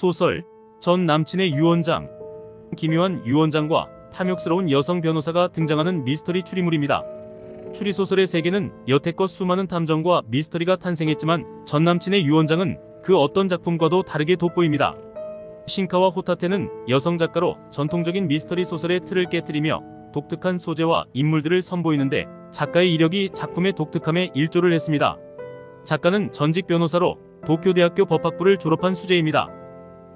소설 전 남친의 유언장 기묘한 유언장과 탐욕스러운 여성 변호사가 등장하는 미스터리 추리물입니다. 추리소설의 세계는 여태껏 수많은 탐정과 미스터리가 탄생했지만 전 남친의 유언장은 그 어떤 작품과도 다르게 돋보입니다. 신카와 호타테는 여성 작가로 전통적인 미스터리 소설의 틀을 깨뜨리며 독특한 소재와 인물들을 선보이는데 작가의 이력이 작품의 독특함에 일조를 했습니다. 작가는 전직 변호사로 도쿄대학교 법학부를 졸업한 수재입니다.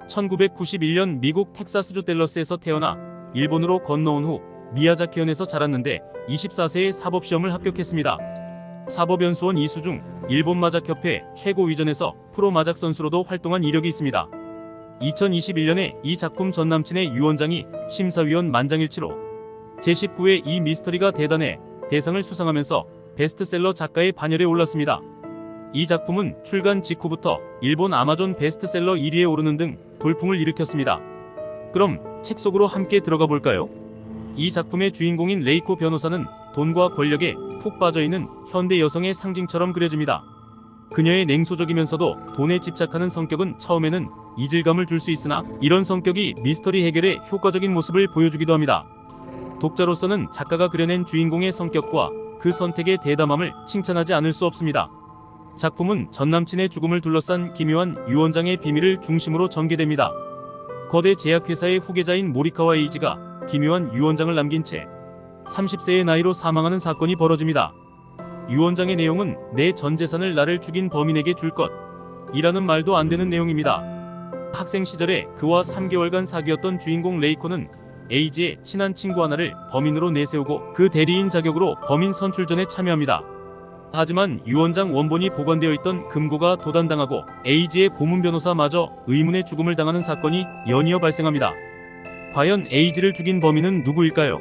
1991년 미국 텍사스주 댈러스에서 태어나 일본으로 건너온 후 미야자키현에서 자랐는데 24세에 사법시험을 합격했습니다. 사법연수원 이수중 일본 마작협회 최고위전에서 프로 마작 선수로도 활동한 이력이 있습니다. 2021년에 이 작품 전 남친의 유언장이 심사위원 만장일치로 제19회 이 미스터리가 대단해 대상을 수상하면서 베스트셀러 작가의 반열에 올랐습니다. 이 작품은 출간 직후부터 일본 아마존 베스트셀러 1위에 오르는 등 돌풍을 일으켰습니다. 그럼 책 속으로 함께 들어가 볼까요? 이 작품의 주인공인 레이코 변호사는 돈과 권력에 푹 빠져있는 현대 여성의 상징처럼 그려집니다. 그녀의 냉소적이면서도 돈에 집착하는 성격은 처음에는 이질감을 줄 수 있으나 이런 성격이 미스터리 해결에 효과적인 모습을 보여주기도 합니다. 독자로서는 작가가 그려낸 주인공의 성격과 그 선택의 대담함을 칭찬하지 않을 수 없습니다. 작품은 전남친의 죽음을 둘러싼 기묘한 유언장의 비밀을 중심으로 전개됩니다. 거대 제약회사의 후계자인 모리카와 에이지가 기묘한 유언장을 남긴 채 30세의 나이로 사망하는 사건이 벌어집니다. 유언장의 내용은 내 전 재산을 나를 죽인 범인에게 줄 것. 이라는 말도 안 되는 내용입니다. 학생 시절에 그와 3개월간 사귀었던 주인공 레이코는 에이지의 친한 친구 하나를 범인으로 내세우고 그 대리인 자격으로 범인 선출전에 참여합니다. 하지만 유언장 원본이 보관되어 있던 금고가 도단당하고 에이지의 고문 변호사마저 의문의 죽음을 당하는 사건이 연이어 발생합니다. 과연 에이지를 죽인 범인은 누구일까요?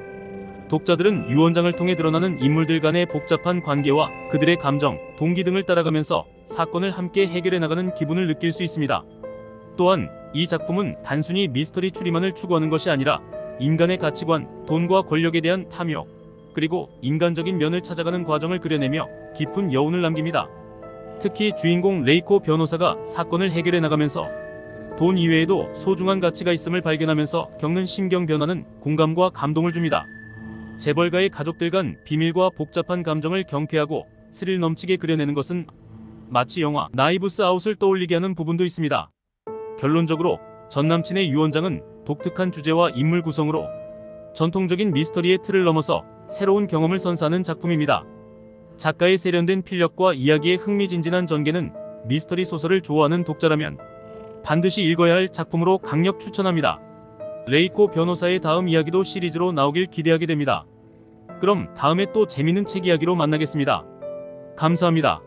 독자들은 유언장을 통해 드러나는 인물들 간의 복잡한 관계와 그들의 감정, 동기 등을 따라가면서 사건을 함께 해결해 나가는 기분을 느낄 수 있습니다. 또한 이 작품은 단순히 미스터리 추리만을 추구하는 것이 아니라 인간의 가치관, 돈과 권력에 대한 탐욕, 그리고 인간적인 면을 찾아가는 과정을 그려내며 깊은 여운을 남깁니다. 특히 주인공 레이코 변호사가 사건을 해결해 나가면서 돈 이외에도 소중한 가치가 있음을 발견하면서 겪는 심경 변화는 공감과 감동을 줍니다. 재벌가의 가족들 간 비밀과 복잡한 감정을 경쾌하고 스릴 넘치게 그려내는 것은 마치 영화 나이브스 아웃을 떠올리게 하는 부분도 있습니다. 결론적으로 전 남친의 유언장은 독특한 주제와 인물 구성으로 전통적인 미스터리의 틀을 넘어서 새로운 경험을 선사하는 작품입니다. 작가의 세련된 필력과 이야기의 흥미진진한 전개는 미스터리 소설을 좋아하는 독자라면 반드시 읽어야 할 작품으로 강력 추천합니다. 레이코 변호사의 다음 이야기도 시리즈로 나오길 기대하게 됩니다. 그럼 다음에 또 재밌는 책 이야기로 만나겠습니다. 감사합니다.